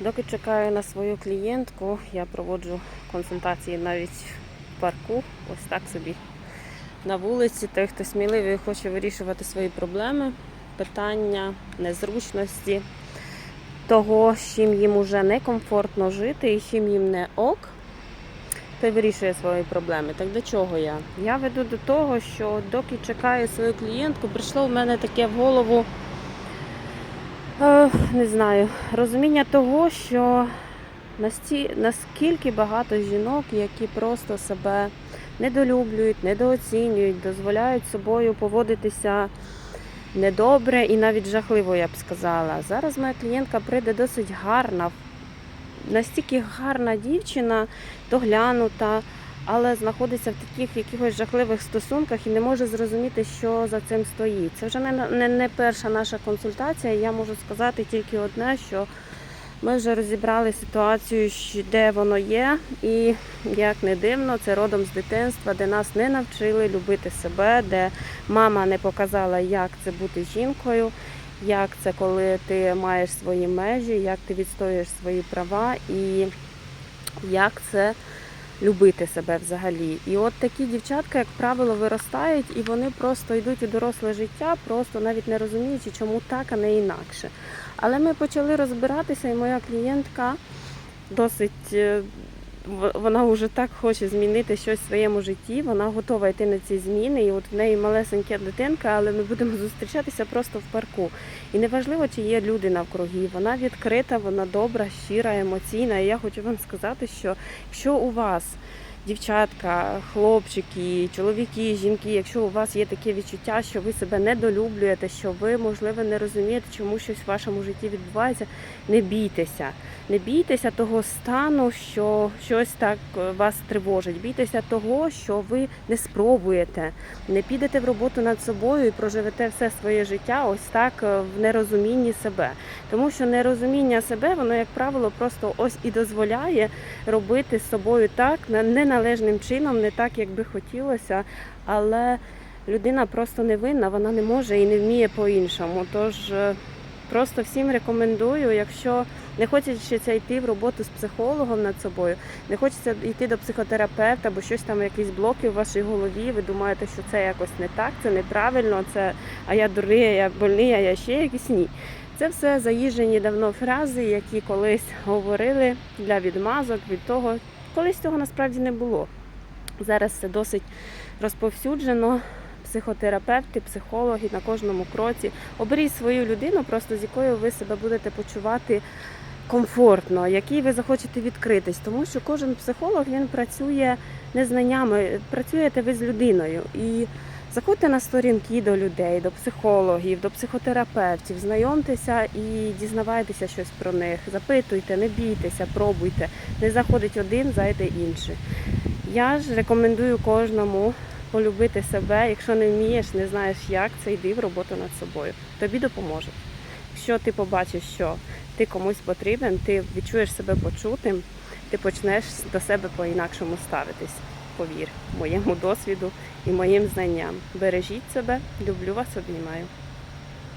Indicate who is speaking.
Speaker 1: Доки чекаю на свою клієнтку, я проводжу консультації навіть в парку, ось так собі. На вулиці, той, хто сміливий хоче вирішувати свої проблеми, питання, незручності, того, з чим їм уже некомфортно жити і чим їм не ок, той вирішує свої проблеми. Так до чого я? Я веду до того, що доки чекаю свою клієнтку, прийшло в мене таке в голову. Е, не знаю, розуміння того, що насті... наскільки багато жінок, які просто себе недолюблюють, недооцінюють, дозволяють собою поводитися недобре і навіть жахливо, я б сказала. Зараз моя клієнтка прийде досить гарна, настільки гарна дівчина, доглянута, але знаходиться в таких якихось жахливих стосунках і не може зрозуміти, що за цим стоїть. Це вже не, не, не перша наша консультація. Я можу сказати тільки одне, що ми вже розібрали ситуацію, де воно є, і як не дивно, це родом з дитинства, де нас не навчили любити себе, де мама не показала, як це бути жінкою, як це коли ти маєш свої межі, як ти відстоюєш свої права і як це любити себе взагалі. І от такі дівчатка, як правило, виростають і вони просто йдуть у доросле життя, просто навіть не розуміючи, чому так, а не інакше. Але ми почали розбиратися, і моя клієнтка досить. Вона вже так хоче змінити щось в своєму житті. Вона готова йти на ці зміни. І от в неї малесенька дитинка, але ми будемо зустрічатися просто в парку. І неважливо, чи є люди навкруги. Вона відкрита, вона добра, щира, емоційна. І я хочу вам сказати, що якщо у вас дівчатка, хлопчики, чоловіки, жінки, якщо у вас є таке відчуття, що ви себе недолюблюєте, що ви, можливо, не розумієте, чому щось в вашому житті відбувається, не бійтеся. Не бійтеся того стану, що щось так е, вас тривожить. Бійтеся того, що ви не спробуєте, не підете в роботу над собою і проживете все своє життя ось так е, в нерозумінні себе. Тому що нерозуміння себе, воно, як правило, просто ось і дозволяє робити з собою так, не на- неналежним чином, не так, як би хотілося, але людина просто не винна, вона не може і не вміє по-іншому. Тож е, просто всім рекомендую, якщо не хочеться йти в роботу з психологом над собою, не хочеться йти до психотерапевта, бо щось там якісь блоки в вашій голові. Ви думаєте, що це якось не так, це неправильно, це а я дурний, я больний, а я ще якісь ні. Це все заїжджені давно фрази, які колись говорили для відмазок від того, колись цього насправді не було. Зараз це досить розповсюджено. Психотерапевти, психологи на кожному кроці. Оберіть свою людину, просто з якою ви себе будете почувати комфортно, якій ви захочете відкритись. Тому що кожен психолог він працює не знаннями, працюєте ви з людиною. І заходьте на сторінки до людей, до психологів, до психотерапевтів, знайомтеся і дізнавайтеся щось про них. Запитуйте, не бійтеся, пробуйте. Не заходить один, зайде інший. Я ж рекомендую кожному полюбити себе. Якщо не вмієш, не знаєш як, це йди в роботу над собою. Тобі допоможуть. Якщо ти побачиш, що ти комусь потрібен, ти відчуєш себе почутим, ти почнеш до себе по-інакшому ставитись. Повір моєму досвіду і моїм знанням. Бережіть себе, люблю вас, обнімаю.